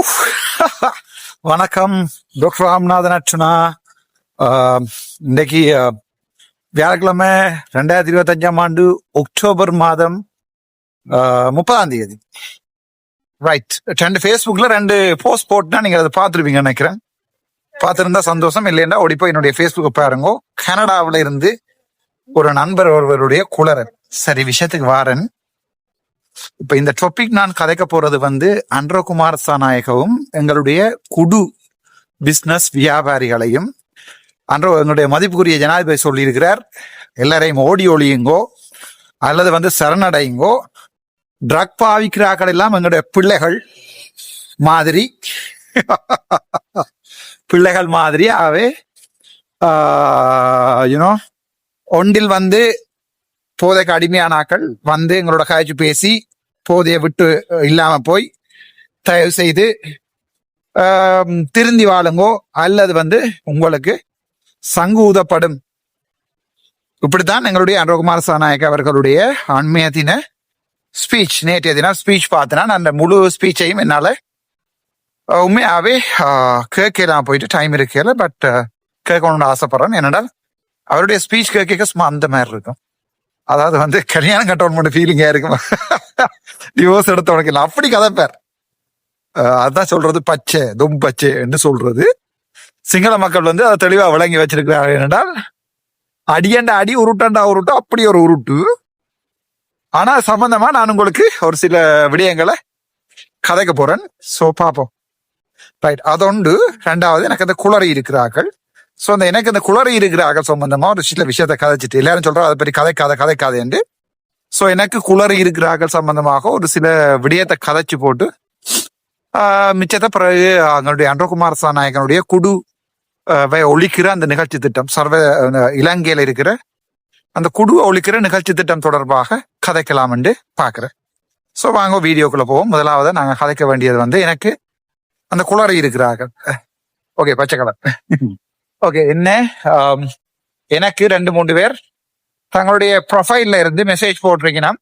வணக்கம் டாக்டர் ராம்நாதன் அர்ச்சுனா ஆஹ், இன்னைக்கு வியாழக்கிழமை ரெண்டாயிரத்தி இருபத்தஞ்சாம் ஆண்டு அக்டோபர் மாதம் ஆஹ், முப்பதாம் தேதி. ரைட் ரெண்டு ஃபேஸ்புக்ல ரெண்டு போஸ்ட் போட்டுனா நீங்க அதை பார்த்துருப்பீங்கன்னு நினைக்கிறேன். பார்த்துருந்தா சந்தோஷம் இல்லைன்னா ஓடி போய் என்னுடைய ஃபேஸ்புக்கை பாருங்க. கனடாவில் இருந்து ஒரு நண்பர் ஒருவருடைய குளரன் சரி விஷயத்துக்கு வாரன். இப்ப இந்த டாபிக் நான் கதைக்க போறது வந்து அன்றகுமார் சாநாயகவும் எங்களுடைய குடு பிசினஸ் வியாபாரிகளையும் அன்றோ எங்களுடைய மதிப்புக்குரிய ஜனாதிபதி சொல்லியிருக்கிறார். எல்லாரையும் ஓடி ஒழியுங்கோ அல்லது வந்து சரணடையுங்கோ ட்ரக் பாவிக்கிறார்கள் எல்லாம் எங்களுடைய பிள்ளைகள் மாதிரி. பிள்ளைகள் மாதிரி ஆகவே யூனோ ஒன்றில் வந்து போதைக்கு அடிமையானாக்கள் வந்து எங்களோட காய்ச்சி பேசி போதையை விட்டு இல்லாமல் இல்லாம போய் தயவு செய்து திருந்தி வாழுங்கோ அல்லது வந்து உங்களுக்கு சங்கு ஊதப்படும் இப்படித்தான் எங்களுடைய அனுகுமார் சாநாயக் அவர்களுடைய அண்மைய தின ஸ்பீச் நேற்றைய தினம் ஸ்பீச் பார்த்தேன்னா. நான் அந்த முழு ஸ்பீச்சையும் என்னால உண்மையாகவே உண்மையாவே கேட்கலாம் போயிட்டு டைம் இருக்கல பட் கேட்கணும்னு ஆசைப்படுறேன். என்னென்னால் அவருடைய ஸ்பீச் கேட்க சும்மா அந்த மாதிரி இருக்கும். அதாவது வந்து கல்யாணம் கட்டணும் ஃபீலிங்கா இருக்கும்? டிவோர்ஸ் எடுத்தவனுக்கு இல்லை அப்படி கதைப்பார் அதான் சொல்றது பச்சை தும் பச்சை என்று சொல்றது. சிங்கள மக்கள் வந்து அதை தெளிவாக விளங்கி வச்சிருக்கிறார்கள் என்றால் அடியண்டா அடி உருட்டண்டா உருட்டு அப்படி ஒரு உருட்டு. ஆனா சம்பந்தமா நான் உங்களுக்கு ஒரு சில விடயங்களை கதைக்க போறேன். ஸோ பார்ப்போம். ரைட் அதொண்டு ரெண்டாவது எனக்கு அந்த குளறி இருக்கிறார்கள். ஸோ அந்த எனக்கு அந்த குளறி இருக்கிறார்கள் சம்பந்தமா ஒரு சில விஷயத்தை கதைச்சிட்டு எல்லாரும் சொல்றோம் அதை பற்றி கதைக்காத கதைக்காத என்று. சோ எனக்கு குளறி இருக்கிறார்கள் சம்பந்தமாக ஒரு சில விடயத்தை கதைச்சு போட்டு மிச்சத்தை பிறகு அவங்களுடைய அன்றகுமார் சாநாயகனுடைய குடு ஒழிக்கிற அந்த நிகழ்ச்சி திட்டம் சர்வ இலங்கையில இருக்கிற அந்த குடு ஒழிக்கிற நிகழ்ச்சி திட்டம் தொடர்பாக கதைக்கலாம் என்று பாக்குறேன் சோ வாங்க வீடியோக்குள்ள போவோம். முதலாவது நாங்க கதைக்க வேண்டியது வந்து எனக்கு அந்த குளறி இருக்கிறார்கள். ஓகே பச்சை கலர். ஓகே என்ன? எனக்கு ரெண்டு மூணு பேர் தங்களுடைய ப்ரொஃபைல்ல இருந்து மெசேஜ் போட்டிருக்கீங்கன்னா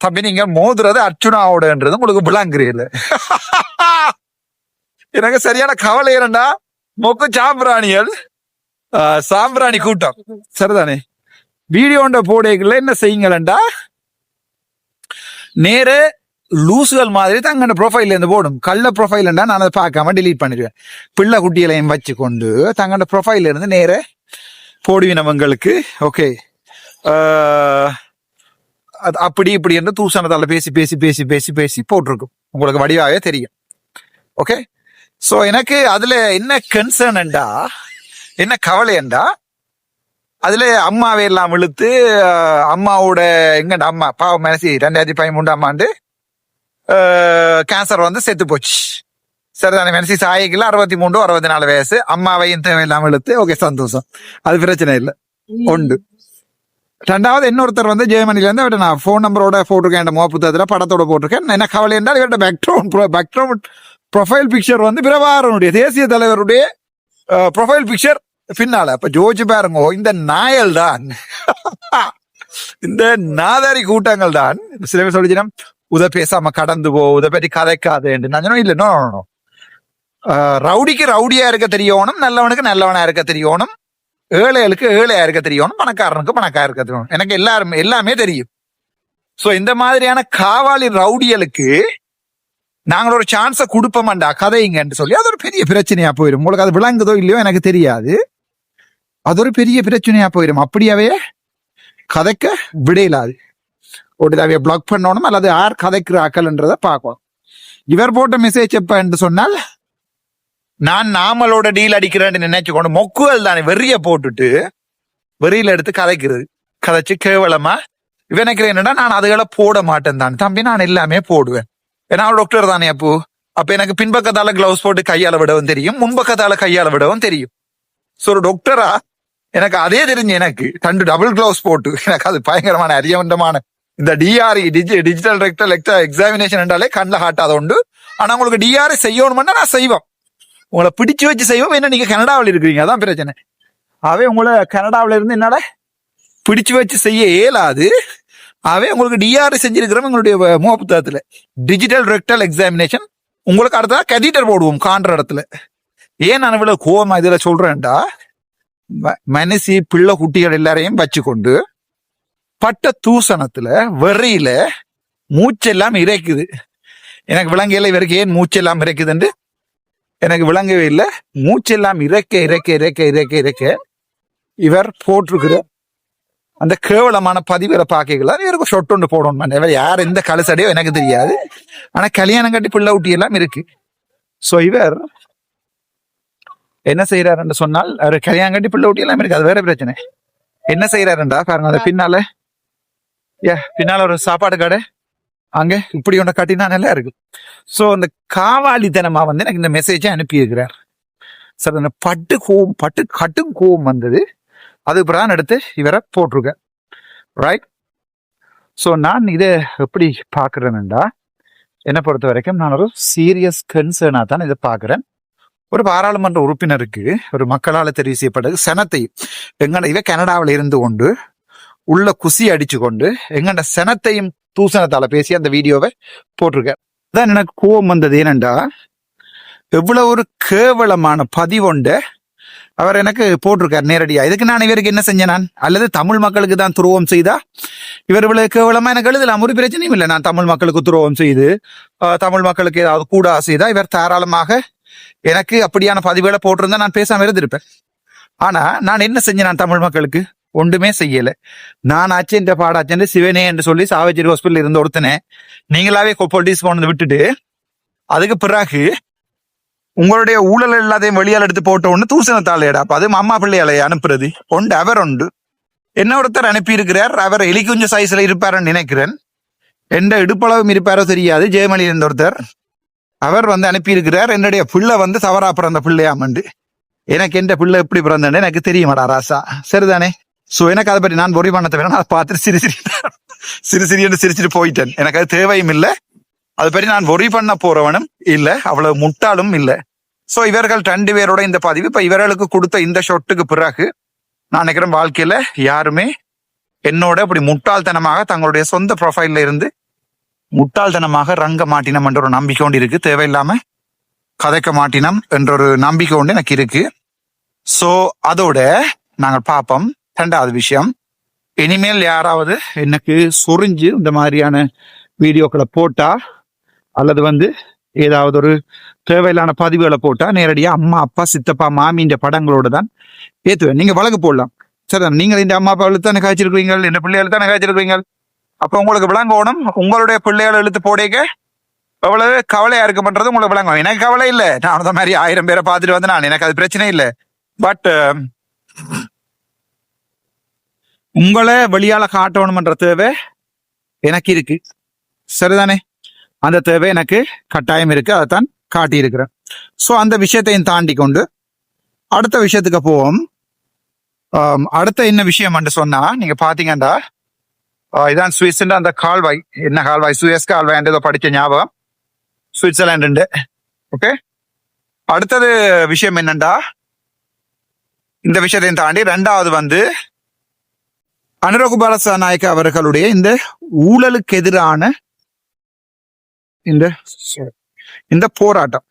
தம்பி நீங்க மோதுறது அர்ச்சுனாவோடன்றது உங்களுக்கு விளங்குறீல எனக்கு சரியான கவலை என்னடா மொக்கு சாம்பிராணிகள் சாம்பிராணி கூட்டம். சரிதானே? வீடியோண்ட போடைகள்ல என்ன செய்யுங்களேண்டா நேர லூசுகள் மாதிரி தங்கன ப்ரொஃபைல்ல இருந்து போடும். கள்ள ப்ரொஃபைல்ண்டா நான் அதை பார்க்காம டிலீட் பண்ணிடுவேன். பிள்ளை குட்டிகளையும் வச்சு கொண்டு தங்கன ப்ரொஃபைல்ல இருந்து நேர போடுவினவங்களுக்கு ஓகே அது அப்படி இப்படி என்று தூசணத்தால பேசி பேசி பேசி பேசி பேசி போட்டிருக்கும். உங்களுக்கு வடிவாகவே தெரியும். ஓகே சோ எனக்கு அதுல என்ன கன்சர்ன்டா என்ன கவலைண்டா அதுல அம்மாவை எல்லாம் இழுத்து அம்மாவோட எங்கட அம்மா பாவம் மனசி ரெண்டாயிரத்தி பதிமூன்றாம் ஆண்டு கேன்சர் வந்து செத்து போச்சு. சரிதானே மனசி சாயக்கில் அறுபத்தி மூன்று அறுபத்தி நாலு வயசு அம்மாவையும் தேவையில்லாம இழுத்து ஓகே சந்தோஷம். அது பிரச்சனை இல்லை. உண்டு. ரெண்டாவது இன்னொருத்தர் வந்து ஜெயமணிலேருந்து அவர்கிட்ட நான் ஃபோன் நம்பரோட போட்டிருக்கேன் என் முகப்புத்தத்தில் படத்தோட போட்டிருக்கேன். என்ன கவலை என்றால் இவர்கிட்ட பேக்ரவுண்ட் பேக்ரவுண்ட் ப்ரொஃபைல் பிக்சர் வந்து பிரபாரனுடைய தேசிய தலைவருடைய ப்ரொஃபைல் பிக்சர் பின்னால. இப்போ ஜோதிச்சு பாருங்க இந்த நாயல் தான். இந்த நாதாரி கூட்டங்கள் தான். சில பேர் சொல்லிச்சுன்னா உத பேசாம கடந்து போ உத பற்றி கதைக்காது என்று. நான் சொன்னோம் இல்லை நோ ரவுடிக்கு ரவுடியா இருக்க தெரியணும் நல்லவனுக்கு நல்லவனா இருக்க தெரியணும் ஏழைகளுக்கு ஏழையா இருக்க தெரியணும் பணக்காரனுக்கு பணக்கார இருக்க தெரியணும் எனக்கு எல்லாரும் எல்லாமே தெரியும். சோ இந்த மாதிரியான காவாலி ரவுடிகளுக்கு நாங்கள் ஒரு சான்ஸை கொடுப்போமாண்டா கதைங்கன்னு சொல்லி. அது ஒரு பெரிய பிரச்சனையா போயிடும் உங்களுக்கு அது விளங்குதோ இல்லையோ எனக்கு தெரியாது. அது ஒரு பெரிய பிரச்சனையா போயிடும் அப்படியாவே கதைக்க விடையிலாது ஒரு பிளாக் பண்ணணும் அல்லது யார் கதைக்கிறாக்கள்ன்றதை பார்க்கணும் இவர் போட்ட மெசேஜ் எப்ப என்று சொன்னால் நான் நாமளோட டீல் அடிக்கிறேன்னு நினைச்சு கொண்டு மொக்குகள் தானே வெறிய போட்டுட்டு வெறியில எடுத்து கதைக்கிறது. கதைச்சு கேவலமா இவனுக்கு என்னன்னா நான் அதுகளை போட மாட்டேன் தான். தம்பி நான் எல்லாமே போடுவேன். ஏன்னா டாக்டர் தானே அப்போ. அப்ப எனக்கு பின்பக்கத்தால கிளவுஸ் போட்டு கையால விடவும் தெரியும் முன்பக்கத்தால கையால விடவும் தெரியும். ஸோ ஒரு டாக்டரா எனக்கு அதே தெரிஞ்சு எனக்கு ரெண்டு டபுள் கிளவுஸ் போட்டு எனக்கு அது பயங்கரமான அரியவண்டமான இந்த டிஆர்இ டிஜிட்டல் ரெக்டல் எக்ஸாமினேஷன் என்றாலே கண்ணில் ஹாட்டாத உண்டு. ஆனா உங்களுக்கு டிஆர்இ செய்யணும்னா நான் செய்வேன். உங்களை பிடிச்சு வச்சு செய்வோம் என்ன நீங்க கனடாவில் இருக்கிறீங்க? அதான் பிரச்சனை. அவே உங்களை கனடாவில் இருந்து என்னால பிடிச்சு வச்சு செய்ய இயலாது. அவே உங்களுக்கு டிஆர் செஞ்சிருக்கிறோம் உங்களுடைய முக புத்தகத்துல டிஜிட்டல் ரெக்டல் எக்ஸாமினேஷன் உங்களுக்கு அடுத்ததாக கதீட்டர் போடுவோம் காண்ற இடத்துல. ஏன் நான் இவ்வளவு கோவமா இதுல சொல்றேன்டா? ம- மனசி பிள்ளை குட்டிகள் எல்லாரையும் வச்சுக்கொண்டு பட்ட தூசணத்துல வெறியில மூச்செல்லாம் இறைக்குது. எனக்கு விலங்கையில இவருக்கு ஏன் மூச்செல்லாம் இறைக்குதுன்னு எனக்கு விளங்கவே இல்லை. மூச்செல்லாம் இறக்க இறக்க இறக்க இறக்க இறக்க இவர் போட்டிருக்கிற அந்த கேவலமான பதிவுகளை பார்க்கலாம் இவருக்கு ஷொட் ஒன்று போடணும். இவர் யார் எந்த கலசடையோ எனக்கு தெரியாது. ஆனால் கல்யாணம் கட்டி பிள்ளை ஊட்டி எல்லாம் இருக்கு. ஸோ இவர் என்ன செய்யறாருன்னு சொன்னால் அவர் கல்யாணம் கட்டி பிள்ளை ஊட்டி எல்லாம் இருக்கு. அது வேற பிரச்சனை. என்ன செய்யறாருண்டா பாருங்க அந்த பின்னால. ஏ பின்னால ஒரு சாப்பாடு கடை. அங்க இப்படி ஒன்று காட்டினா நல்லா இருக்கு ஸோ அந்த காவாலித்தனமா வந்து எனக்கு இந்த மெசேஜை அனுப்பியிருக்கிறார். சார் அந்த பட்டு கோவம் பட்டு கட்டும் கோவம் வந்தது. அதுக்கு பிறகு எடுத்து இவரை போட்டிருக்கேன். ரைட் ஸோ நான் இதை எப்படி பார்க்குறேன்டா என்னை பொறுத்த வரைக்கும் நான் ஒரு சீரியஸ் கன்சர்னாக தான் இதை பார்க்குறேன். ஒரு பாராளுமன்ற உறுப்பினருக்கு ஒரு மக்களால் தெரிவு செய்யப்பட்டது சனத்தை எங்கட இவ கனடாவில் இருந்து கொண்டு உள்ள குசி அடிச்சு கொண்டு எங்கட சனத்தையும் தூசணத்தால பேசி அந்த வீடியோவை போட்டிருக்கேன். அதான் எனக்கு கோவம் வந்தது ஏனண்டா எவ்வளவு ஒரு கேவலமான பதிவொண்ட அவர் எனக்கு போட்டிருக்கார் நேரடியா. இதுக்கு நான் இவருக்கு என்ன செஞ்சேன் நான்? அல்லது தமிழ் மக்களுக்கு தான் துரோகம் செய்தா? இவர் இவ்வளவு கேவலமா எனக்கு எழுதலாம் ஒரு பிரச்சனையும் இல்லை. நான் தமிழ் மக்களுக்கு துரோகம் செய்து தமிழ் மக்களுக்கு ஏதாவது கூட செய்தா இவர் தாராளமாக எனக்கு அப்படியான பதிவுகளை போட்டிருந்தா நான் பேசாம இருந்திருப்பேன். ஆனா நான் என்ன செஞ்சேன் நான் தமிழ் மக்களுக்கு? ஒன்றுமே செய்யல. நான் ஆச்சு இந்த பாடாச்சு சிவனே என்று சொல்லி சாவேஜரி ஹாஸ்பிட்டல் இருந்த ஒருத்தனே நீங்களாவே பொலிட்டிக்ஸ் போனது விட்டுட்டு அதுக்கு பிறகு உங்களுடைய ஊழல் எல்லாத்தையும் வெளியால் எடுத்து போட்ட ஒண்ணு தூசணத்தாளையடா அது அம்மா பிள்ளையாலை அனுப்புறது. ஒன்று அவர் ஒன்று. என்ன ஒருத்தர் அனுப்பி இருக்கிறார் அவர் எலிக்குஞ்ச சைஸ்ல இருப்பாருன்னு நினைக்கிறேன். எந்த இடுப்பளவும் இருப்பாரோ தெரியாது ஜெயமணி இருந்த ஒருத்தர். அவர் வந்து அனுப்பி இருக்கிறார் என்னுடைய பிள்ளை வந்து தவறா பிறந்த பிள்ளையாமண்டு எனக்கு எந்த பிள்ளை எப்படி பிறந்தேன்னு எனக்கு தெரியுமாடா ராசா. சரிதானே? ஸோ எனக்கு அதை பற்றி நான் பொறி பண்ண வேணும் அதை பார்த்துட்டு சிறு சிரி. சிறு சிறியன்னு சிரிச்சிட்டு போயிட்டேன். எனக்கு அது தேவையும் இல்லை. அது பற்றி நான் பொறி பண்ண போறவனும் இல்லை. அவ்வளவு முட்டாளும் இல்லை. ஸோ இவர்கள் ரெண்டு பேரோட இந்த பதிவு இப்போ இவர்களுக்கு கொடுத்த இந்த ஷொட்டுக்கு பிறகு நான் நினைக்கிறேன் வாழ்க்கையில யாருமே என்னோட இப்படி முட்டாள்தனமாக தங்களுடைய சொந்த ப்ரொஃபைல்ல இருந்து முட்டாள்தனமாக ரங்க மாட்டினம் என்ற ஒரு நம்பிக்கை ஒன்று இருக்கு. தேவையில்லாம கதைக்க மாட்டினம் என்ற ஒரு நம்பிக்கை ஒன்று எனக்கு இருக்கு. ஸோ அதோட நாங்கள் பார்ப்போம். ரெண்டாவது விஷயம். இனிமேல் யாராவது எனக்கு சொரிஞ்சு இந்த மாதிரியான வீடியோக்களை போட்டா அல்லது வந்து ஏதாவது ஒரு தேவையில்லான பதிவுகளை போட்டா நேரடியா அம்மா அப்பா சித்தப்பா மாமின்ற படங்களோட தான் ஏற்றுவேன் நீங்க வழக்கு போடலாம். சரி நீங்கள் இந்த அம்மா அப்பா எழுத்து தானே காய்ச்சிருக்கீங்க இந்த பிள்ளைகள் தானே காய்ச்சிருக்கீங்க அப்போ உங்களுக்கு விளங்கணும். உங்களுடைய பிள்ளைகள் எழுத்து போடேக்க எவ்வளவு கவலையா இருக்கு பண்றது உங்களுக்கு விளங்கும். எனக்கு கவலை இல்லை. நான் அந்த மாதிரி ஆயிரம் பேரை பார்த்துட்டு வந்து நான் எனக்கு அது பிரச்சனை இல்லை. பட் உங்களை வெளியால காட்டணும்ன்ற தேவை எனக்கு இருக்கு. சரிதானே? அந்த தேவை எனக்கு கட்டாயம் இருக்கு. அதைத்தான் தான் காட்டியிருக்கிறேன். ஸோ அந்த விஷயத்தையும் தாண்டி கொண்டு அடுத்த விஷயத்துக்கு போவோம். அடுத்த என்ன விஷயம் என்று சொன்னா நீங்க பாத்தீங்கன்னா இதான் சுவிஸ் அந்த கால்வாய். என்ன கால்வாய்? சுயஸ் கால்வாய் ஏதோ படிச்ச ஞாபகம். Switzerland okay? அடுத்தது விஷயம் என்னண்டா? இந்த விஷயத்தையும் தாண்டி ரெண்டாவது வந்து அனுரகுபால நாயக்க அவர்களுடைய இந்த ஊழலுக்கு எதிரான இந்த இந்த போராட்டம்.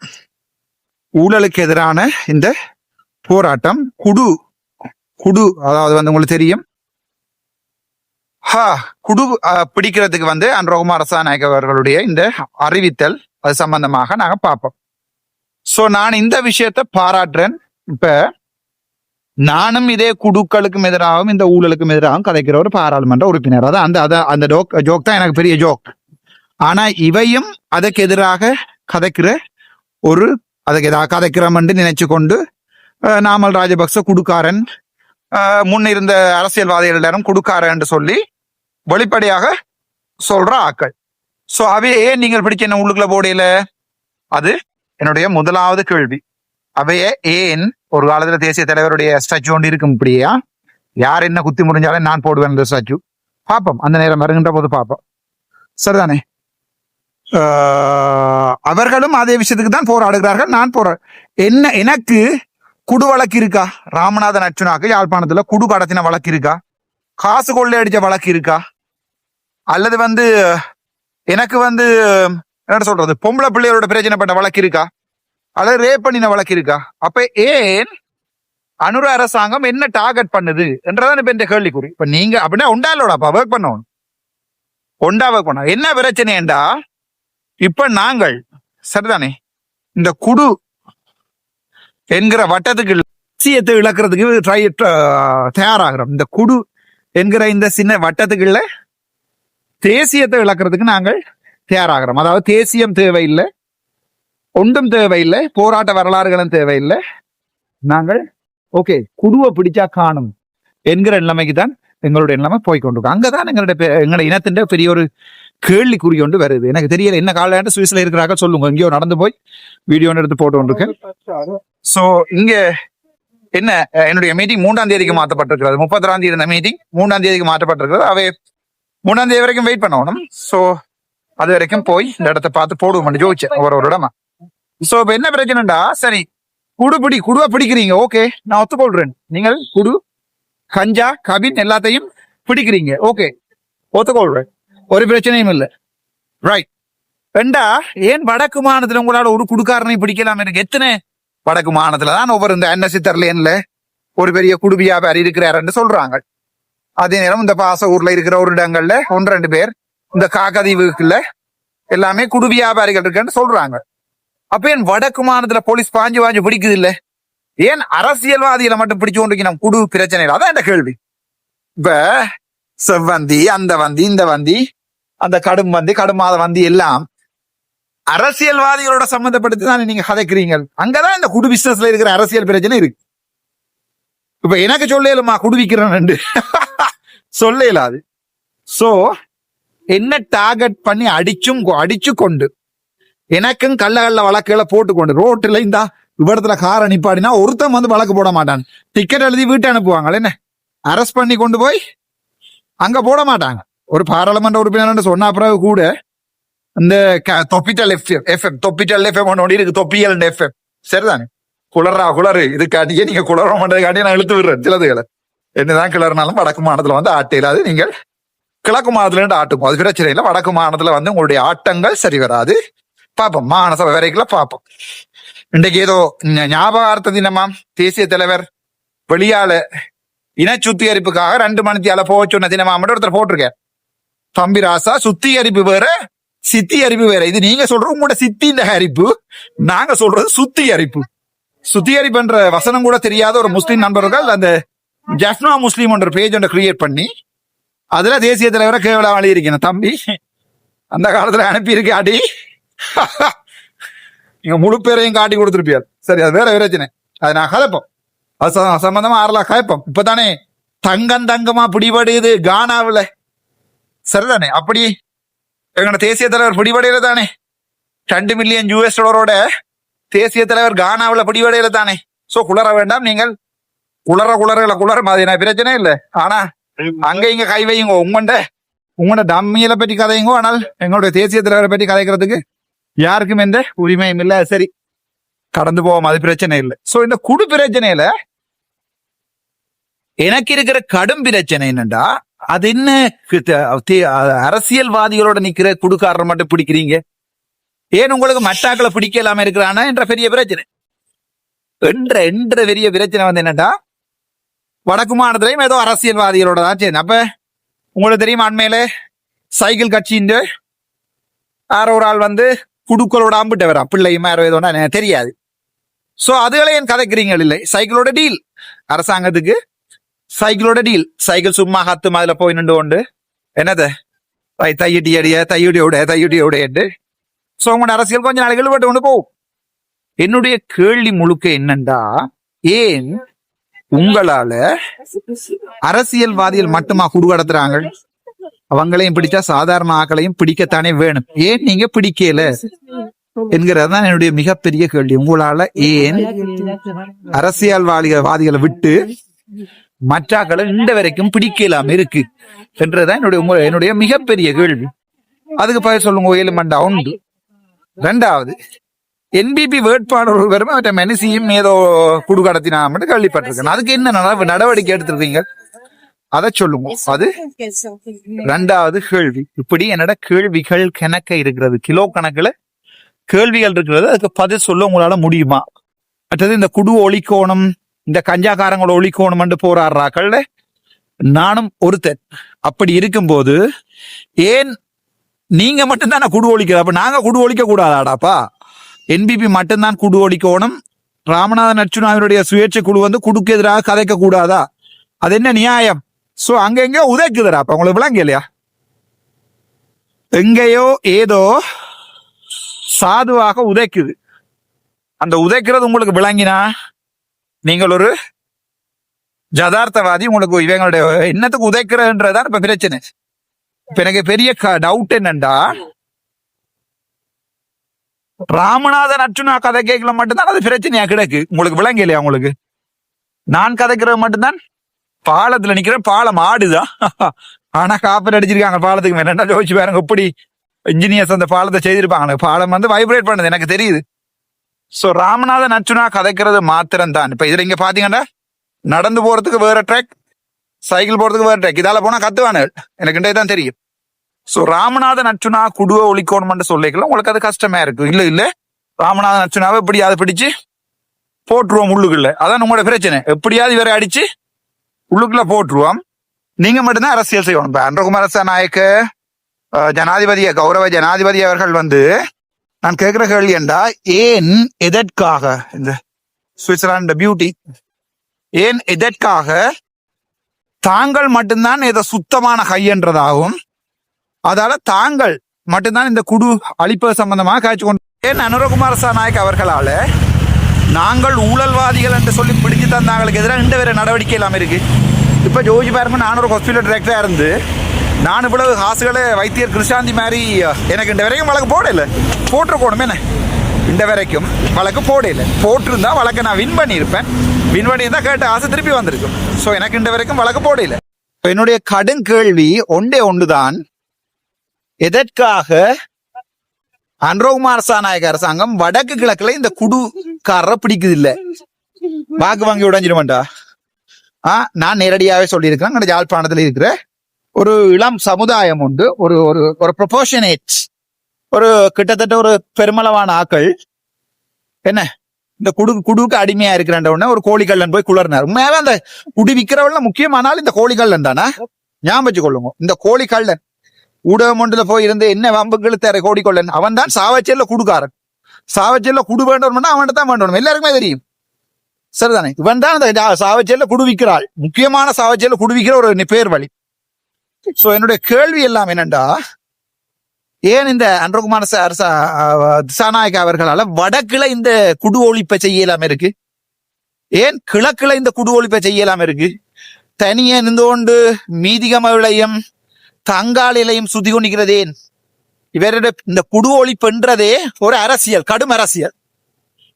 ஊழலுக்கு எதிரான இந்த போராட்டம். குடு குடு அதாவது வந்து உங்களுக்கு தெரியும். ஹா குடு பிடிக்கிறதுக்கு வந்து அன்ரோகுமார் நாயக் அவர்களுடைய இந்த அறிவித்தல் அது சம்பந்தமாக நாங்கள் பார்ப்போம். ஸோ நான் இந்த விஷயத்தை பாராட்டுறேன். இப்போ நானும் இதே குடுக்களுக்கும் எதிராகவும் இந்த ஊழலுக்கும் எதிராகவும் கதைக்கிற ஒரு பாராளுமன்ற உறுப்பினர். அதான் அந்த அதை அந்த ஜோக் ஜோக் தான் எனக்கு பெரிய ஜோக். ஆனா இவையும் அதுக்கு எதிராக கதைக்கிற ஒரு அதுக்கு எதாவது கதைக்கிறோம் என்று நினைச்சு கொண்டு நாமல் ராஜபக்ச குடுக்காரன் முன் இருந்த அரசியல்வாதிகளிடம் குடுக்காரன் என்று சொல்லி வெளிப்படையாக சொல்ற ஆக்கள் ஸோ அவையே ஏன் நீங்கள் பிடிச்ச என்ன உள்ளுக்குள்ள போடையில? அது என்னுடைய முதலாவது கேள்வி. அவைய ஏன் ஒரு காலத்துல தேசிய தலைவருடைய ஸ்டாச்சு ஒன்று இருக்கும் இப்படியா? யார் என்ன குத்தி முடிஞ்சாலும் நான் போடுவேன் அந்த ஸ்டாச்சு பார்ப்போம். அந்த நேரம் வருகின்ற போது பார்ப்போம். சரிதானே? ஆஹ் அவர்களும் அதே விஷயத்துக்கு தான் போராடுகிறார்கள். நான் போரா என்ன எனக்கு குடு வழக்கு இருக்கா? ராமநாதன் அர்ச்சுனாக்கு யாழ்ப்பாணத்துல குடு கடத்தின வழக்கு இருக்கா? காசு கொள்ளையடிச்ச வழக்கு இருக்கா? அல்லது வந்து எனக்கு வந்து என்ன சொல்றது? பொம்பளை பிள்ளைகளோட பிரச்சனைப்பட்ட வழக்கு இருக்கா? அல்லது ரேப் பண்ணின வழக்கு இருக்கா? அப்ப ஏன் அனுர அரசாங்கம் என்ன டார்கெட் பண்ணுது? என்றதான் இப்ப இந்த கேள்விக்குறி. இப்ப நீங்க அப்படின்னா உண்டா உண்டாலோடப்பா ஒர்க் பண்ணணும். ஒண்டா ஒர்க் பண்ண? என்ன பிரச்சனைண்டா இப்ப நாங்கள் சரிதானே? இந்த குடு என்கிற வட்டத்துக்கு லட்சியத்தை இழக்கிறதுக்கு ட்ரை தயாராகிறோம். இந்த குடு என்கிற இந்த சின்ன வட்டத்துக்குள்ள தேசியத்தை இழக்கிறதுக்கு நாங்கள் தயாராகிறோம். அதாவது தேசியம் தேவையில்லை. ஒன்றும் தேவையில்லை. போராட்ட வரலாறுகளும் தேவையில்லை. நாங்கள் ஓகே குடுவை பிடிச்சா காணும் என்கிற நிலைமைக்கு தான் எங்களுடைய நிலைமை போய் அங்கே தான் எங்களுடைய பெ- எங்களுடைய இனத்தின் பெரிய ஒரு கேள்விக்குறி கொண்டு வருது. எனக்கு தெரியல என்ன காலையாண்டு சுவிஸ்ல இருக்கிறாங்க சொல்லுங்க. எங்கேயோ நடந்து போய் வீடியோ எடுத்து போட்டு கொண்டிருக்கேன். ஸோ இங்க என்ன என்னுடைய மீட்டிங் மூன்றாம் தேதிக்கு மாற்றப்பட்டிருக்கிறது. முப்பத்தாம் தேதி இருந்த மீட்டிங் மூன்றாம் தேதிக்கு மாற்றப்பட்டிருக்கிறது. அவை மூணாம் தேதி வரைக்கும் வெயிட் பண்ணணும். ஸோ அது வரைக்கும் போய் இந்த இடத்த பார்த்து போடுவோம் ஜோதிச்சேன் ஒரு ஒரு இடமா சோ இப்ப என்ன பிரச்சனைடா சரி குடு பிடி குடுவா பிடிக்கிறீங்க. ஓகே நான் ஒத்துக்கொள்றேன். நீங்கள் குடு கஞ்சா கபின் எல்லாத்தையும் பிடிக்கிறீங்க. ஓகே ஒத்துக்கொள்றேன். ஒரு பிரச்சனையும் இல்லை. ரைட் ரெண்டா ஏன் வடக்கு மாநிலத்தில் உங்களால ஒரு குடுக்காரனை பிடிக்கலாம்? எனக்கு எத்தனை வடக்கு மாநிலத்துல தான் ஒவ்வொரு இந்த என்ன சித்தர்லேன்ல ஒரு பெரிய குடு வியாபாரி இருக்கிறாருன்னு சொல்றாங்க. அதே நேரம் இந்த பாச ஊர்ல இருக்கிற ஒரு இடங்கள்ல ஒன்று ரெண்டு பேர் இந்த காக்கதீவுக்குள்ள எல்லாமே குடு வியாபாரிகள் இருக்குன்னு சொல்றாங்க. அப்ப ஏன் வடக்கு மாநிலத்துல போலீஸ் பாஞ்சு பாஞ்சு பிடிக்குது இல்ல ஏன் அரசியல்வாதிகளை மட்டும் பிடிச்சு கொண்டு நம்ம குடு பிரச்சனை இல்லை அதான் என் கேள்வி. இப்ப செவ்வந்தி அந்த வந்தி இந்த வந்தி அந்த கடும் வந்தி கடுமாத வந்தி எல்லாம் அரசியல்வாதிகளோட சம்பந்தப்படுத்தி தான் நீங்க கதைக்கிறீங்க? அங்கதான் இந்த குடு பிசினஸ்ல இருக்கிற அரசியல் பிரச்சனை இருக்கு. இப்ப எனக்கு சொல்லலுமா குடு விக்கிறேன் சொல்ல இயலாது சோ என்ன டார்கெட் பண்ணி அடிச்சும் கொ- அடிச்சு கொண்டு எனக்கும் கள்ள கள்ள வழக்குகளை போட்டு கொண்டு இந்தா இவ்விடத்துல காரை அனுப்பாடினா ஒருத்தன் வந்து வழக்கு போட மாட்டான். டிக்கெட் எழுதி வீட்டை அனுப்புவாங்க என்ன? அரெஸ்ட் பண்ணி கொண்டு போய் அங்க போட மாட்டாங்க. ஒரு பாராளுமன்ற உறுப்பினர் சொன்ன பிறகு கூட இந்த க- தொப்பிட்டல் எஃப்எம் எஃப்எம் தொப்பிட்டல் எஃப்எம் ஒன்று இருக்கு தொப்பியல் எஃப்எம் சரிதானே? குளறா குளறு. இதுக்காண்டியே நீங்க குளற மாட்டதுக்காண்டியே நான் இழுத்து விடுறேன் சிலதுகளை என்னதான் கிளறினாலும் வடக்கு மாநிலத்தில் வந்து ஆட்ட இல்லாது நீங்கள் கிழக்கு மாநிலத்துல இருந்து ஆட்டுக்கும். அது பிரச்சனை இல்லை. வடக்கு மாநிலத்தில் வந்து உங்களுடைய ஆட்டங்கள் சரி வராது. பார்ப்போம் மாநசபை வரைக்கும் பார்ப்போம் இன்றைக்கு ஏதோ ஞாபகார்த்த தினமாம் தேசிய தலைவர் வெளியால இன சுத்திகரிப்புக்காக ரெண்டு மணித்தியால போக சொன்ன தினமா மட்டும் ஒருத்தர் போட்டிருக்கேன் தம்பி ராசா சுத்திகரிப்பு வேற சித்தி அரிப்பு வேற. இது நீங்க சொல்றது உங்களோட சித்தி இந்த அரிப்பு நாங்க சொல்றது சுத்தி அரிப்பு சுத்திகரிப்புன்ற வசனம் கூட தெரியாத ஒரு முஸ்லீம் நண்பர்கள் அந்த ஜஃப்னா முஸ்லீம் என்ற பேஜ் ஒன்று கிரியேட் பண்ணி அதுல தேசிய தலைவரை கேவலம் இருக்கணும் தம்பி அந்த காலத்துல அனுப்பியிருக்காடி அடி. நீங்க முழு பேரையும் காட்டி கொடுத்துருப்பியார். சரி அது வேற பிரச்சனை. அது நான் கதைப்போம் அது சம்பந்தமா ஆறலாம் கதைப்போம் இப்பதானே தங்கம் தங்கமா பிடிபடுது கானாவில். சரிதானே? அப்படி எங்களோட தேசிய தலைவர் பிடிபடையில தானே ரெண்டு மில்லியன் யூஎஸ் டாலரோட தேசிய தலைவர் கானாவில் பிடிபடையில தானே சோ குளற வேண்டாம் நீங்கள். குளற குளறல குளறும். அது என்ன பிரச்சனை இல்லை. ஆனா அங்க இங்க கை வையுங்க. உங்கண்ட உங்களோட டம்மியில பற்றி கதையுங்க. ஆனால் எங்களுடைய தேசிய தலைவரை பற்றி கதைக்கிறதுக்கு யாருக்கும் எந்த உரிமையும் இல்ல. சரி கடந்து போவோம். அது பிரச்சனை இல்லை. சோ இந்த குடு பிரச்சனையில எனக்கு இருக்கிற கடும் பிரச்சனை என்னண்டா? அது என்ன அரசியல்வாதிகளோட நிக்கிற குடுக்காரர் மட்டும் பிடிக்கிறீங்க? ஏன் உங்களுக்கு மட்டாக்களை பிடிக்கலாம இருக்கிறானா என்ற பெரிய பிரச்சனை. என்ற என்ற பெரிய பிரச்சனை வந்து என்னடா வடக்கு மாநிலத்திலையும் ஏதோ அரசியல்வாதிகளோட தான் சரி அப்ப உங்களுக்கு தெரியுமா அண்மையில சைக்கிள் கட்சியின் யாரோ ஒரு ஆள் வந்து குடுக்களோட அம்பிட்ட வரா பிள்ளையும் யாரோ எனக்கு தெரியாது. சோ அதுகளை என் கதைக்கிறீங்க இல்லை சைக்கிளோட டீல் அரசாங்கத்துக்கு சைக்கிளோட டீல் சைக்கிள் சும்மா ஹத்து அதுல போய் நின்று கொண்டு என்னது? அடிய தையிட்டி உடைய தையுடியோட தையுடியோட சோ உங்களோட அரசியல் கொஞ்ச நாளைக்கு இழுபட்டு கொண்டு போகும் என்னுடைய கேள்வி முழுக்க என்னண்டா? ஏன் உங்களால அரசியல்வாதிகள் மட்டுமா குடுகடத்துறாங்க அவங்களையும் பிடிச்சா சாதாரண ஆக்களையும் பிடிக்கத்தானே வேணும். ஏன் நீங்க பிடிக்கல? என்கிறதுதான் என்னுடைய மிகப்பெரிய கேள்வி. உங்களால ஏன் அரசியல்வாதிகள் வாதிகளை விட்டு மற்றாக்களை இந்த வரைக்கும் பிடிக்கலாம் இருக்கு? என்றதுதான் என்னுடைய உங்க- என்னுடைய மிகப்பெரிய கேள்வி. அதுக்கு பதில் சொல்லுங்க ஏழு மண்டா உண்டு. ரெண்டாவது என்பிபி வேட்பாளர் ஒருவரும் அவற்றை மெனிசியும் ஏதோ குடுகடத்தினா மட்டும் கேள்விப்பட்டிருக்கேன். அதுக்கு என்ன நட- நடவடிக்கை எடுத்திருக்கீங்க? அதை சொல்லுங்க. அது ரெண்டாவது கேள்வி. இப்படி என்னோட கேள்விகள் கணக்க இருக்கிறது. கிலோ கணக்குல கேள்விகள் இருக்கிறது அதுக்கு பதில் சொல்ல உங்களால முடியுமா? மற்றது இந்த குடு ஒழிக்கோணம் இந்த கஞ்சாக்காரங்களை ஒழிக்கோணம்னு போராடுறாக்கள் நானும் ஒருத்தன். அப்படி இருக்கும்போது ஏன் நீங்க மட்டும்தான் குடு ஒழிக்கிற? அப்ப நாங்க குடு ஒழிக்க கூடாதாடாப்பா? என்பிபி மட்டும்தான் குடு ஒழிக்கோணம். ராமநாதன் அர்ச்சுனாவினுடைய சுயேட்சை குழு வந்து குடுக்கு எதிராக கதைக்க கூடாதா? அது என்ன நியாயம்? சோ அங்க எங்கேயோ உதைக்குதுடா அப்ப உங்களுக்கு விளங்க இல்லையா எங்கேயோ ஏதோ சாதுவாக உதைக்குது. அந்த உதைக்கிறது உங்களுக்கு விளங்கினா நீங்கள் ஒரு ஜதார்த்தவாதி உங்களுக்கு இவங்களுடைய என்னத்துக்கு உதைக்கிறதுன்றதான் இப்ப பிரச்சனை. இப்ப எனக்கு பெரிய டவுட் என்னண்டா? ராமநாதன் அர்ஜுனா கதை கேட்கல மட்டும்தான் அது பிரச்சனையா கிடக்கு. உங்களுக்கு விளங்க இல்லையா உங்களுக்கு? நான் கதைக்கிறது மட்டும்தான்? பாலத்துல நிக்கிறேன் பாலம் ஆடுதான் ஆனா காப்பர் அடிச்சிருக்காங்க பாலத்துக்கு மேல. என்ன யோசிச்சு பாருங்க எப்படி இன்ஜினியர்ஸ் அந்த பாலத்தை செய்திருப்பாங்க பாலம் வந்து வைப்ரேட் பண்ணுது எனக்கு தெரியுது. ஸோ ராமநாதன் அர்ச்சுனா கதைக்கிறது மாத்திரம் தான் இப்ப இதுல இங்கே பார்த்தீங்கன்னா நடந்து போறதுக்கு வேற ட்ராக் சைக்கிள் போறதுக்கு வேற ட்ராக் இதால போனால் கத்துவானு. எனக்கு தான் தெரியும். ஸோ ராமநாதன் அர்ச்சுனா குடுவை ஒழிக்கணும்னு சொல்லிக்கலாம் உங்களுக்கு அது கஷ்டமா இருக்கு. இல்லை இல்லை. ராமநாதன் அர்ச்சுனாவை எப்படி அதை பிடிச்சு போட்டுருவோம் உள்ளுக்குள்ள. அதான் உங்களோட பிரச்சனை. எப்படியாவது இவரை அடிச்சு உள்ளுக்குள்ள போட்டுருவோம். நீங்க மட்டும்தான் அரசியல் செய்யணும். இப்போ அன்றகுமாரசா நாயக்க ஜனாதிபதிய கௌரவ ஜனாதிபதி அவர்கள் வந்து நான் கேட்கிற கேள்வி என்றா ஏன் எதற்காக இந்த சுவிட்சர்லாந்து பியூட்டி ஏன் எதற்காக தாங்கள் மட்டும்தான் இதை சுத்தமான கையன்றதாகவும் அதால தாங்கள் மட்டும்தான் இந்த குடு அழிப்பு சம்பந்தமாக காய்ச்சி கொண்டு ஏன் அனுரகுமார சாநாயக் அவர்களால நாங்கள் ஊழல்வாதிகள் என்று சொல்லி பிடிச்சு தந்தாங்களுக்கு எதிராக இந்த வேற நடவடிக்கை இல்லாமல் இருக்கு. இப்போ ஜோஜி பாருங்க நானூறு ஹாஸ்பிட்டல் டிரெக்டராக இருந்து நான் இவ்வளவு காசுகளை வைத்தியர் கிருஷாந்தி மாதிரி எனக்கு இந்த வரைக்கும் வழக்கு போடல. போட்டிருக்கணுமே என்ன? இந்த வரைக்கும் வழக்கு போடல. போட்டிருந்தா வழக்கை நான் வின் பண்ணியிருப்பேன். வின் பண்ணியிருந்தா கேட்ட ஆசை திருப்பி வந்திருக்கும். ஸோ எனக்கு இந்த வரைக்கும் வழக்கு போடல. என்னுடைய கடும் கேள்வி ஒன்றே ஒன்றுதான். எதற்காக அன்ரோகுமார் சாநாயக அரசாங்கம் வடக்கு கிழக்குல இந்த குடுக்காரரை பிடிக்குது இல்ல? வாக்கு வாங்கி உடஞ்சிருவேன்டா ஆ நான் நேரடியாவே சொல்லியிருக்கிறேன். எங்க யாழ்ப்பாணத்துல இருக்கிற ஒரு இளம் சமுதாயம் உண்டு. ஒரு ஒரு ஒரு ப்ரொபோஷனேட் ஒரு கிட்டத்தட்ட ஒரு பெருமளவான ஆக்கள். என்ன? இந்த குடு குடுக்கு அடிமையா இருக்கிற உடனே ஒரு கோழிக்கல்லன் போய் குளர்னார் உண்மையாவே அந்த குடி விக்கிறவள்ள முக்கியமானால் இந்த கோழிக்கல்லன் தானே? ஞாபகம் வச்சுக்கொள்ளுங்க. இந்த கோழிக்கல்லன் ஊடகம் ஒன்றுல போய் இருந்து என்ன வம்புகள் தேர கோடிக்கொள்ளன் அவன் தான் சாவச்சேரில குடுக்காரன். சாவச்சேரில குடு வேண்டணும்னா அவன்கிட்ட தான் வேண்டணும் எல்லாருக்குமே தெரியும். சரிதானே? இவன் தான் அந்த ஜா- குடுவிக்கிறாள் குடு முக்கியமான சாவச்சேரில குடுவிக்கிற ஒரு பேர் வழி. சோ என்னுடைய கேள்வி எல்லாம் என்னண்டா? ஏன் இந்த அன்றகுமார அரசா திசாநாயக அவர்களால வடக்குல இந்த குடு ஒழிப்பை செய்யலாம இருக்கு? ஏன் கிழக்குல இந்த குடு ஒழிப்பை செய்யலாம இருக்கு? தனியே நின்று கொண்டு மீதிகமவிளையும் தங்காளிலையும் சுதி கொண்டிருக்கிறதேன் இவருடைய இந்த குடு ஒழிப்புன்றதே ஒரு அரசியல் கடும் அரசியல்.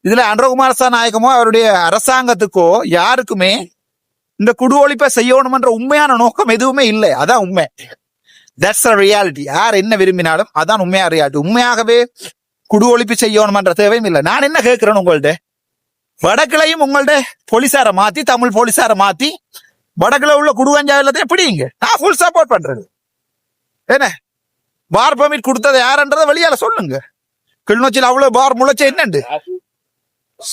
இதுல அன்றகுமாரசா நாயகமோ அவருடைய அரசாங்கத்துக்கோ யாருக்குமே இந்த குடு ஒழிப்பை செய்யணும்ன்ற உண்மையான நோக்கம் எதுவுமே இல்லை. அதான் உண்மை. தட்ஸ் ரியாலிட்டி யார் என்ன விரும்பினாலும் அதான் உண்மையா ரியாலிட்டி உண்மையாகவே குடு ஒழிப்பு செய்யணும்ன்ற தேவையும் இல்லை. நான் என்ன கேட்கிறேன் உங்கள்ட்ட? வடக்குலையும் உங்கள்ட்ட போலீசாரை மாத்தி தமிழ் போலீசாரை மாத்தி வடக்குல உள்ள குடுவஞ்சா எல்லாத்தையும் எப்படிங்க நான் ஃபுல் சப்போர்ட் பண்றது. என்ன? பார் பெர்மிட் கொடுத்தது யாருன்றதை வெளியால சொல்லுங்க. கிளிநொச்சியில் அவ்வளவு பார் முளைச்ச என்னண்டு?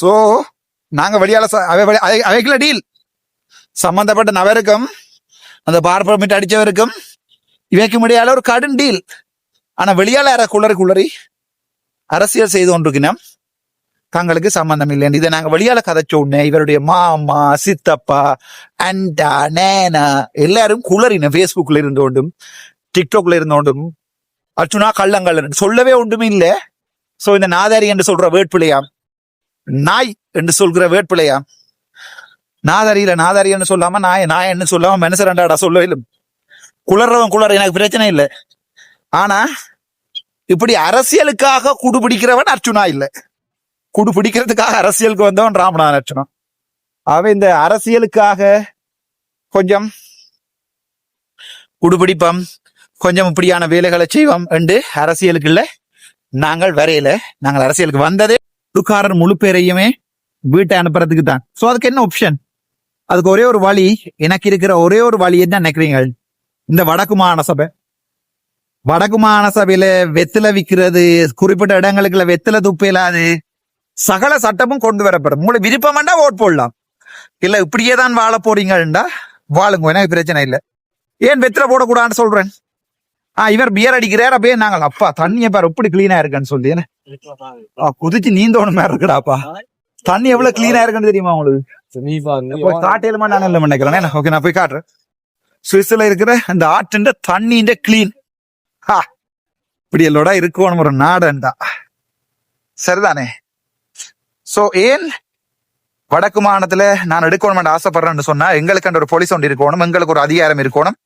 சோ நாங்க வெளியால ச- அவை- அவை- அவை- அவைக்குள்ள டீல் சம்பந்தப்பட்ட நபருக்கும் அந்த பார் பர்மிட் அடித்தவருக்கும் இவைக்கு முடியாத ஒரு கடும் டீல் ஆனால் வெளியால் யார குளறி குளறி அரசியல் செய்து கொண்டிருக்கணும் தங்களுக்கு சம்பந்தம் இல்லைன்னு இதை நாங்கள் வெளியால் கதைச்ச உடனே இவருடைய மாமா சித்தப்பா அண்டா நேனா எல்லாரும் குளறின ஃபேஸ்புக்கில் இருந்து கொண்டும் டிக்டாக்ல இருந்து கொண்டும் அர்ச்சுனா கள்ளங்கள் சொல்லவே ஒன்றுமே இல்லை. ஸோ இந்த நாதாரி என்று சொல்ற வேட்பிழையாம் நாய் என்று சொல்கிற வேட்பிழையாம் நாதாரியில நாதாரி சொல்லாம நாய நாயன்னு சொல்லாம மனுஷ ரெண்டாடா சொல்ல இல்லை. குளறவன் குளற எனக்கு பிரச்சனை இல்லை. ஆனா இப்படி அரசியலுக்காக குடு பிடிக்கிறவன் அர்ச்சுனா இல்ல. குடு பிடிக்கிறதுக்காக அரசியலுக்கு வந்தவன் ராமநாதன் அர்ச்சுனா அவன் இந்த அரசியலுக்காக கொஞ்சம் குடுபிடிப்பம் கொஞ்சம் இப்படியான வேலைகளை செய்வோம் என்று அரசியலுக்கு இல்ல. நாங்கள் வரையில. நாங்கள் அரசியலுக்கு வந்ததே குடுக்காரர் முழு பேரையுமே வீட்டை அனுப்புறதுக்கு தான் ஸோ அதுக்கு என்ன ஆப்ஷன் அதுக்கு ஒரே ஒரு வழி எனக்கு இருக்கிற ஒரே ஒரு வழி என்ன நினைக்கிறீங்க இந்த வடக்கு மாகாண சபை வடக்கு மாநசபையில வெத்தில விக்கிறது குறிப்பிட்ட இடங்களுக்குள்ள வெத்தில துப்பு இல்லாது சகல சட்டமும் கொண்டு வரப்படும். உங்களுக்கு விருப்பம் வேண்டா ஓட் போடலாம். இல்ல இப்படியே தான் வாழ போறீங்கடா வாழுங்க எனக்கு பிரச்சனை இல்ல. ஏன் வெத்தில போடக்கூடாதுன்னு சொல்றேன்? ஆ இவர் பியர் அடிக்கிறார் அப்படியே நாங்கள் அப்பா தண்ணியை பாரு எப்படி கிளீனா இருக்குன்னு சொல்லி என்ன? குதிச்சு நீந்தோணும் மாதிரி இருக்குடாப்பா. தண்ணி எவ்வளவு கிளீனா இருக்குன்னு தெரியுமா உங்களுக்கு? காட்டையிலுமா நான் இல்லை நினைக்கிறேன் ஓகே நான் போய் காட்டுறேன். சுவிஸ்ல இருக்கிற அந்த ஆற்றுண்ட தண்ணின்ற கிளீன் ஹா இப்படி எல்லோட இருக்கணும் ஒரு நாடண்டா சரிதானே? சோ ஏன் வடக்கு மாநிலத்துல நான் எடுக்கணும் ஆசைப்படுறேன்னு சொன்னா எங்களுக்கு ஒரு போலீஸ் ஒன்று இருக்கணும் எங்களுக்கு ஒரு அதிகாரம் இருக்கணும்.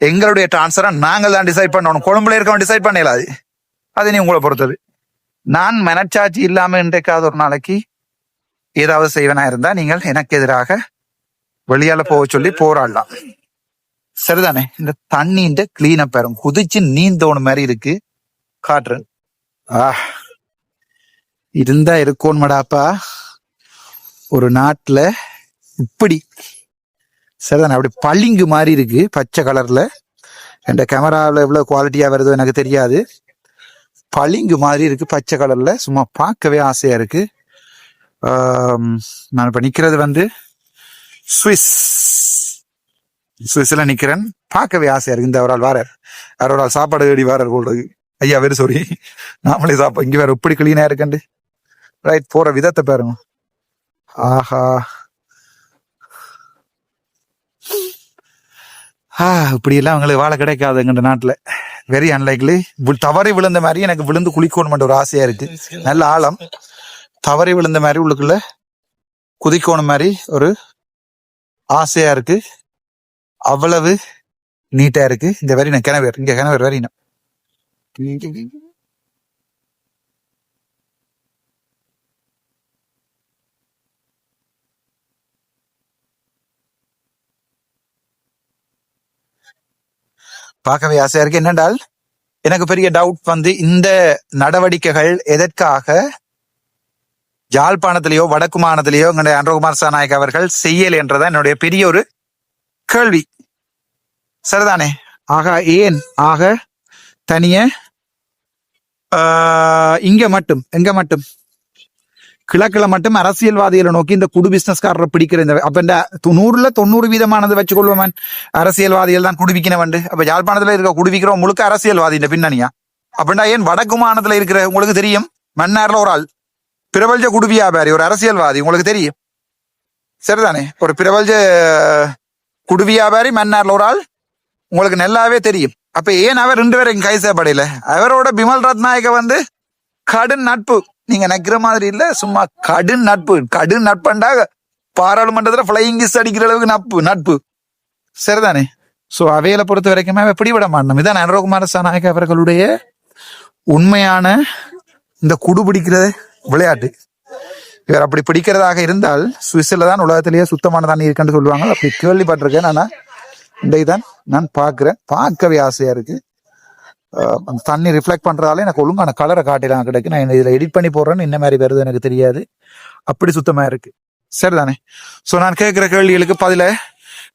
எங்களுடைய டிரான்ஸ்ஃபரை நாங்கள் தான் டிசைட் பண்ணணும். கொழும்புல இருக்கவன் டிசைட் பண்ணலாது அது நீ உங்களை பொறுத்தது. நான் மனச்சாட்சி இல்லாம இன்றைக்காவது ஒரு நாளைக்கு ஏதாவது செய்வனா இருந்தா நீங்கள் எனக்கு எதிராக வெளியால போக சொல்லி போராடலாம். சரிதானே? இந்த தண்ணின்ற கிளீன பெறும் குதிச்சு நீந்தோணு மாதிரி இருக்கு. காட்டுறேன். ஆ. இருந்தா இருக்கோன்மடாப்பா ஒரு நாட்டுல இப்படி. சரிதானே? அப்படி பளிங்கு மாதிரி இருக்கு பச்சை கலர்ல. என் கேமராவில் எவ்வளவு குவாலிட்டியா வருதோ எனக்கு தெரியாது. பளிங்கு மாதிரி இருக்கு பச்சை கலர்ல. சும்மா பார்க்கவே ஆசையா இருக்கு. நான் இப்ப நிக்கிறது வந்து சுவிஸ். சுவிஸ்ல நிக்கிறேன். பார்க்கவே ஆசையா இருக்கு. இந்த ஒரு ஆள் வாரார் வேற ஒரு ஆள் சாப்பாடு தேடி வாரார் இருக்கு. ஐயா வெரி சாரி நாமளே சாப்பா இங்க வேற எப்படி கிளீனா இருக்கண்டு ரைட் போற விதத்தை பாருங்க. ஆஹா. ஆ இப்படி எல்லாம் அவங்களுக்கு வாழ கிடைக்காது எங்க நாட்டுல வெரி அன்லைக்லி தவறி விழுந்த மாதிரி எனக்கு விழுந்து குளிக்கணும் ஒரு ஆசையா இருக்கு. நல்ல ஆழம். தவறி விழுந்த மாதிரி உள்ளுக்குள்ள குதிக்கோன மாதிரி ஒரு ஆசையா இருக்கு. அவ்வளவு நீட்டா இருக்கு. இந்த வரி நான் கிணவர் இங்க கிணவர் வரினா பார்க்கவே ஆசையா இருக்கு. என்னென்றால் எனக்கு பெரிய டவுட் வந்து இந்த நடவடிக்கைகள் எதற்காக யாழ்ப்பாணத்திலேயோ வடக்கு மாநிலத்திலேயோ எங்களுடைய அன்றகுமார் சாநாயக் அவர்கள் செய்யல் என்றதான் என்னுடைய பெரிய ஒரு கேள்வி. சரிதானே? ஆக ஏன்? ஆக தனிய இங்க மட்டும் எங்க மட்டும்? கிழக்கில் மட்டும் அரசியல்வாதிகளை நோக்கி இந்த குடு பிசினஸ்காரரை பிடிக்கிற இந்த அப்ப இந்த து- நூறுல தொண்ணூறு வீதமானது வச்சுக்கொள்வோமன் அரசியல்வாதிகள் தான் குடுவிக்கினவண்டு அப்ப யாழ்ப்பாணத்துல இருக்க குடுவிக்கிறோம் முழுக்க அரசியல்வாதி இந்த பின்னணியா? அப்படின்னா ஏன் வடக்கு மாநிலத்துல இருக்கிற உங்களுக்கு தெரியும்? மன்னார்ல ஒரு ஆள். பிரபல்ஜ குடு வியாபாரி ஒரு அரசியல்வாதி உங்களுக்கு தெரியும். சரிதானே? ஒரு பிரபல்ஜ குடு வியாபாரி மன்னார்ல ஒரு ஆள் உங்களுக்கு நல்லாவே தெரியும். அப்ப ஏன் அவர் ரெண்டு பேரும் கை சேப்படையில அவரோட பிமல் ரத்நாயக வந்து கடும் நட்பு. நீங்க நிக்கிற மாதிரி இல்ல சும்மா கடும் நட்பு. கடும் நட்பண்டா பாராளுமன்றத்துல பிளையிங் கிஸ் அடிக்கிற அளவுக்கு நட்பு நட்பு. சரிதானே? சோ அவையில பொறுத்த வரைக்குமே அவ பிடிவிட மாட்டோம் இதான் அனுரகுமார சாநாயக் அவர்களுடைய உண்மையான இந்த குடு பிடிக்கிறது விளையாட்டு. இவர் அப்படி பிடிக்கிறதாக இருந்தால் சுவிஸில் தான் உலகத்திலேயே சுத்தமான தண்ணி இருக்குன்னு சொல்லுவாங்க. அப்படி கேள்விப்பட்டிருக்கேன். ஆனால் இந்த தான் நான் பார்க்குறேன். பார்க்கவே ஆசையாக இருக்குது அந்த தண்ணி ரிஃப்ளெக்ட் பண்றதால எனக்கு ஒழுங்கான கலரை காட்டிலாம் கிடைக்கு. நான் இதில் எடிட் பண்ணி போடுறேன்னு என்ன மாதிரி வருது எனக்கு தெரியாது. அப்படி சுத்தமாக இருக்குது சரிதானே? ஸோ நான் கேட்குற கேள்விகளுக்கு பதில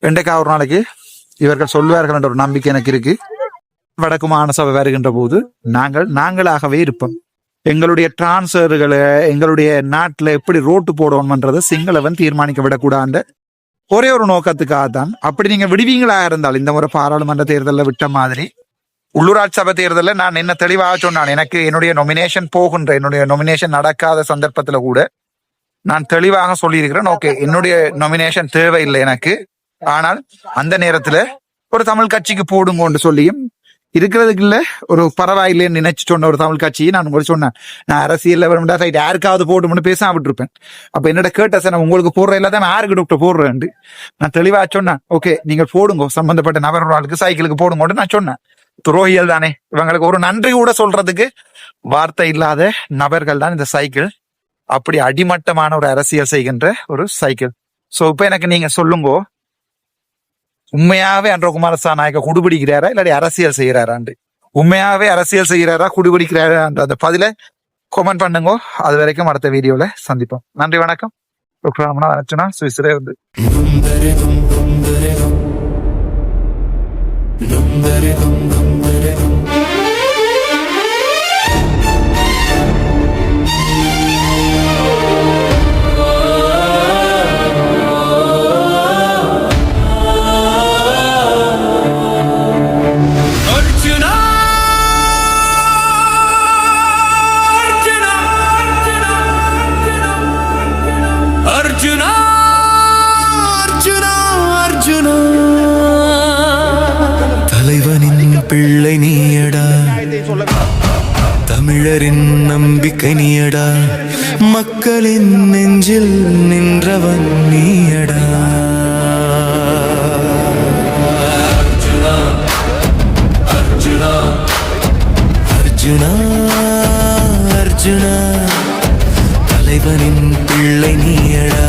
வெண்டைக்காய் ஒரு நாளைக்கு இவர்கள் சொல்வார்கள் என்ற ஒரு நம்பிக்கை எனக்கு இருக்குது வடக்கு மாநசபை வருகின்ற போது நாங்கள் நாங்களாகவே இருப்போம். எங்களுடைய டிரான்ஸ்ஃபர்களை எங்களுடைய நாட்டுல எப்படி ரோட்டு போடணும்ன்றதை சிங்களவன் தீர்மானிக்க விடக்கூடாது ஒரே ஒரு நோக்கத்துக்காக தான். அப்படி நீங்க விடுவீங்களா இருந்தால் இந்த முறை பாராளுமன்ற தேர்தலில் விட்ட மாதிரி உள்ளூராட்சி சபை தேர்தலில் நான் என்ன தெளிவாக சொன்னான் எனக்கு என்னுடைய நொமினேஷன் போகின்ற என்னுடைய நொமினேஷன் நடக்காத சந்தர்ப்பத்துல கூட நான் தெளிவாக சொல்லியிருக்கிறேன். ஓகே என்னுடைய நொமினேஷன் தேவையில்லை எனக்கு. ஆனால் அந்த நேரத்துல ஒரு தமிழ் கட்சிக்கு போடுங்கன்னு சொல்லியும் இருக்கிறதுக்கு இல்ல ஒரு பரவாயில்லைன்னு நினைச்சு சொன்ன ஒரு தமிழ் கட்சியை நான் உங்களுக்கு சொன்னேன். நான் அரசியல்ல வரும்டா ரைட் யாருக்காவது போடும்னு பேசாம விட்டுருப்பேன். அப்ப என்னோட கேட்ட சார் நான் உங்களுக்கு போடுற எல்லாத்தையும் நான் யாருக்கு டாக்டர் போடுறேன் நான் தெளிவா சொன்னேன் ஓகே நீங்கள் போடுங்க சம்பந்தப்பட்ட நபர்களுக்கு சைக்கிளுக்கு போடுங்கன்னு நான் சொன்னேன். துரோகிகள் தானே இவங்களுக்கு ஒரு நன்றி கூட சொல்றதுக்கு வார்த்தை இல்லாத நபர்கள் தான் இந்த சைக்கிள். அப்படி அடிமட்டமான ஒரு அரசியல் செய்கின்ற ஒரு சைக்கிள். சோ இப்ப எனக்கு நீங்க சொல்லுங்கோ உண்மையாவே அன்றோ குமாரசா நாயக்க குடுபிடிக்கிறாரா இல்லாட்டி அரசியல் செய்யறாராண்டு உண்மையாவே அரசியல் செய்யறாரா குடுபிடிக்கிறாரா அந்த பதில கமெண்ட் பண்ணுங்க. அது வரைக்கும் அடுத்த வீடியோல சந்திப்போம். நன்றி வணக்கம். டாக்டர் ராமநாதன் அர்ச்சனா சுவிஸ்ரே வந்து Dum dum அர்ஜுனா அர்ஜுனா அர்ஜுனா. தலைவனின் பிள்ளை நீயடா. தமிழரின் நம்பிக்கை நீயடா. மக்களின் நெஞ்சில் நின்றவன் நீயடா. அர்ஜுனா அர்ஜுனா. தலைவனின் பிள்ளை நீயடா.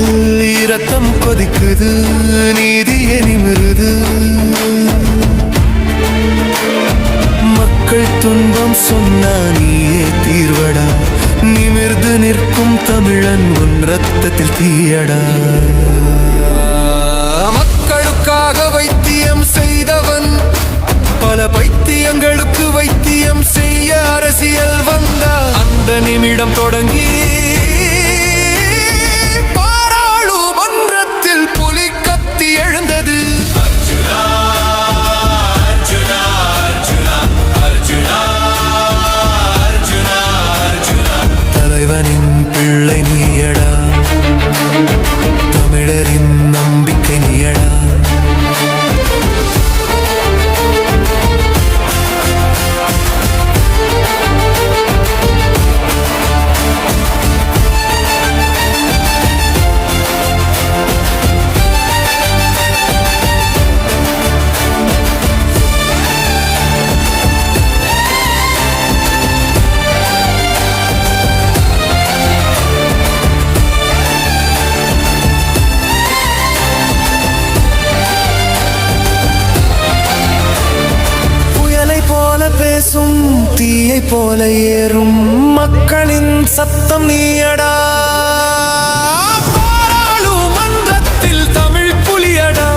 குரலில் இரத்தம் கொதிக்குது நீதியே நிமிருது மக்கள் துன்பம் சொன்னா நீயே தீர்வடா. நிமிர்ந்து நிற்கும் தமிழன் உன் ரத்தத்தில் தீயடா. மக்களுக்காக வைத்தியம் செய்தவன் பல பைத்தியங்களுக்கு வைத்தியம் செய்ய அரசியல் வந்தா அந்த நிமிடம் தொடங்கி பேசும் தீயை போல ஏறும் மக்களின் சத்தம் நீயடா. பாராளுமன்றத்தில் தமிழ் புலியடா.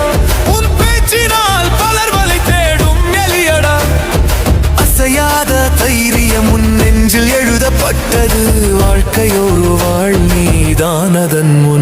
உன் பேச்சினால் பலர் வலை தேடும் எலியடா. அசையாத தைரியம் உன் நெஞ்சில் எழுதப்பட்டது. வாழ்க்கையொரு வாழ் நீதான் அதன் முன்.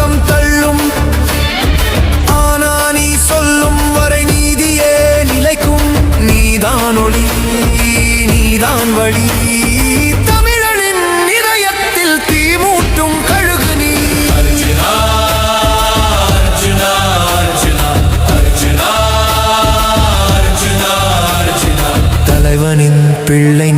நீதான் வழி. தமிழனின் இதயத்தில் தீ மூட்டும் கழுகு நீ. தலைவனின் பிள்ளை